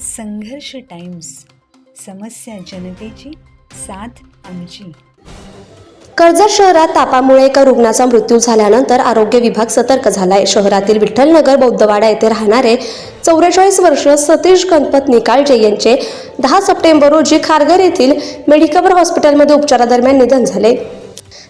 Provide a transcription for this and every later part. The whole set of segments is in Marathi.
संघर्ष टाइम्स समस्या जनतेची साथ आमची. कर्जत शहरात तापामुळे एका रुग्णाचा मृत्यू झाल्यानंतर आरोग्य विभाग सतर्क झालाय. शहरातील विठ्ठलनगर बौद्धवाडा येथे राहणारे चौवेचाळीस वर्ष सतीश गणपत निकाळजे यांचे दहा सप्टेंबर रोजी खारघर येथील मेडिकवर हॉस्पिटलमध्ये उपचारादरम्यान निधन झाले.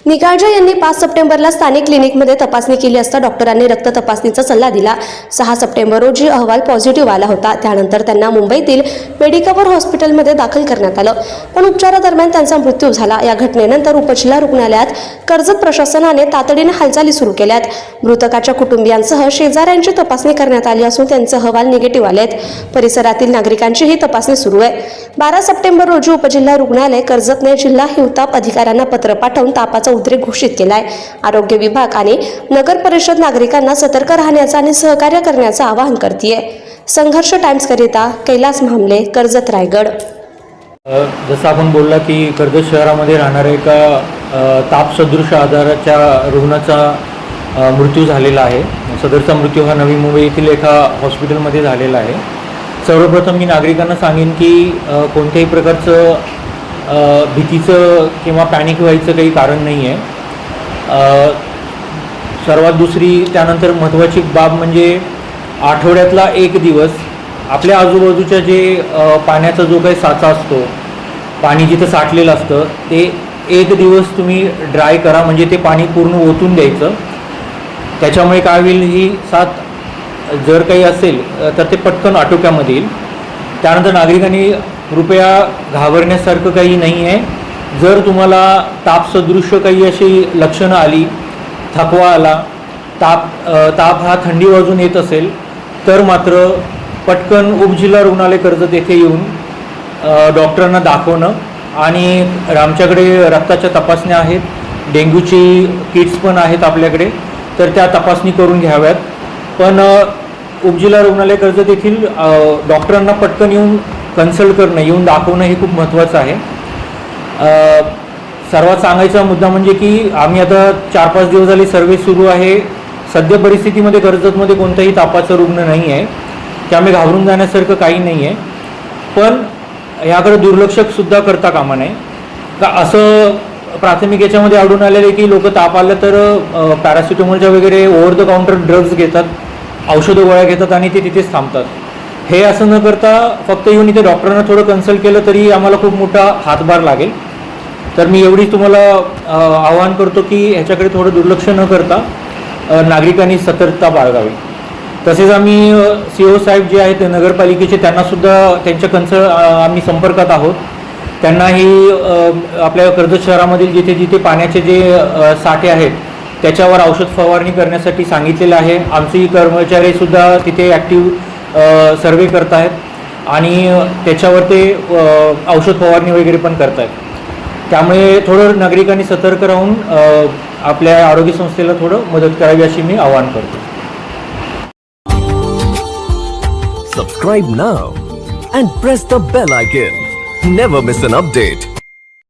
निकाळजे यांनी पाच सप्टेंबरला स्थानिक क्लिनिकमध्ये तपासणी केली असता डॉक्टरांनी रक्त तपासणीचा सल्ला दिला. सहा सप्टेंबर रोजी अहवाल पॉझिटिव्ह आला होता. त्यानंतर त्यांना मुंबईतील मेडिकवर हॉस्पिटलमध्ये दाखल करण्यात आलं. पण उपचारादरम्यान त्यांचा मृत्यू झाला. या घटनेनंतर उपजिल्हा रुग्णालयात कर्जत प्रशासनाने तातडीने हालचाली सुरू केल्यात. मृतकाच्या कुटुंबियांसह शेजाऱ्यांची तपासणी करण्यात आली असून त्यांचे अहवाल निगेटिव्ह आलेत. परिसरातील नागरिकांची ही तपासणी सुरू आहे. बारा सप्टेंबर रोजी उपजिल्हा रुग्णालय कर्जतने जिल्हा हिवताप अधिकाऱ्यांना पत्र पाठवून तापाचा उद्रेक घोषित केलाय. आरोग्य विभाग आणि नगर परिषद नागरिकांना सतर्क राहण्याचा आणि सहकार्य करण्याचं आवाहन करते संघर्ष टाइम्स करिता कैलास म्हामले कर्जत रायगड. जसं आपण बोलला की कर्जत शहरामध्ये राहणाऱ्या एका तापसदृश आजाराच्या रुग्णाचा मृत्यू झालेला आहे. सदरचा मृत्यू हा नवी मुंबई येथील एका हॉस्पिटलमध्ये झालेला आहे. सर्वप्रथम मी नागरिकांना सांगेन की कोणत्याही प्रकारचं भीतीचं किंवा पॅनिक व्हायचं काही कारण नाही आहे सर्वात दुसरी त्यानंतर महत्त्वाची बाब म्हणजे आठवड्यातला एक दिवस आपल्या आजूबाजूच्या जे पाण्याचा जो काही साचा असतो पाणी जिथं साठलेलं असतं ते एक दिवस तुम्ही ड्राय करा म्हणजे ते पाणी पूर्ण ओतून द्यायचं. त्याच्यामुळे काय होईल ही साथ जर काही असेल तर ते पटकन आटोक्यामध्ये येईल. त्यानंतर नागरिकांनी कृपया घाबरण्यासारखं काही नाही आहे. जर तुम्हाला तापसदृश्य काही अशी लक्षणं आली थकवा आला ताप ताप हा थंडी वाजून येत असेल तर मात्र पटकन उपजिल्हा रुग्णालय कर्जत येथे येऊन डॉक्टरांना दाखवणं आणि आमच्याकडे रक्ताच्या तपासण्या आहेत डेंग्यूची किट्स पण आहेत आपल्याकडे तर त्या तपासणी करून घ्याव्यात. पण उपजिल्हा रुग्णालय कर्जत येथील डॉक्टरांना पटकन येऊन कन्सल्ट करणं येऊन दाखवणं हे खूप महत्त्वाचं आहे. सर्वात सांगायचा मुद्दा म्हणजे की आम्ही आता चार पाच दिवस झाले सर्वे सुरू आहे. सध्या परिस्थितीमध्ये कर्जतमध्ये कोणताही तापाचा रुग्ण नाही आहे. त्यामुळे घाबरून जाण्यासारखं काही नाही आहे. पण याकडे दुर्लक्षसुद्धा करता कामा नये. का असं प्राथमिक याच्यामध्ये आढळून आलेलं आहे की लोक ताप आलं तर अ, वगैरे ओव्हर द काउंटर ड्रग्ज घेतात औषधं गोळ्या घेतात आणि ते तिथेच थांबतात. हे असं न करता फक्त येऊन इथे डॉक्टरांना थोडं कन्सल्ट केलं तरी आम्हाला खूप मोठा हातभार लागेल. तर मी एवढी तुम्हाला आवाहन करतो की ह्याच्याकडे थोडं दुर्लक्ष न करता नागरिकांनी सतर्कता बाळगावी. तसेच आम्ही सी ओ साहेब जे आहेत नगरपालिकेचे त्यांनासुद्धा त्यांच्या कन्सल्ट आम्ही संपर्कात आहोत. त्यांनाही आपल्या कर्जत शहरामधील जिथे जिथे पाण्याचे जे साठे आहेत त्याच्यावर औषध फवारणी करण्यासाठी सांगितलेलं आहे. आमची कर्मचारीसुद्धा तिथे ॲक्टिव्ह सर्वे करत आहेत आणि त्याच्यावर ते औषध फवारणी वगैरे पण करत आहेत त्यामुळे थोडं नागरिकांनी सतर्क राहून आपल्या आरोग्य संस्थेला थोडं मदत करावी अशी मी आवाहन करतो. Subscribe now and press the bell icon never miss an update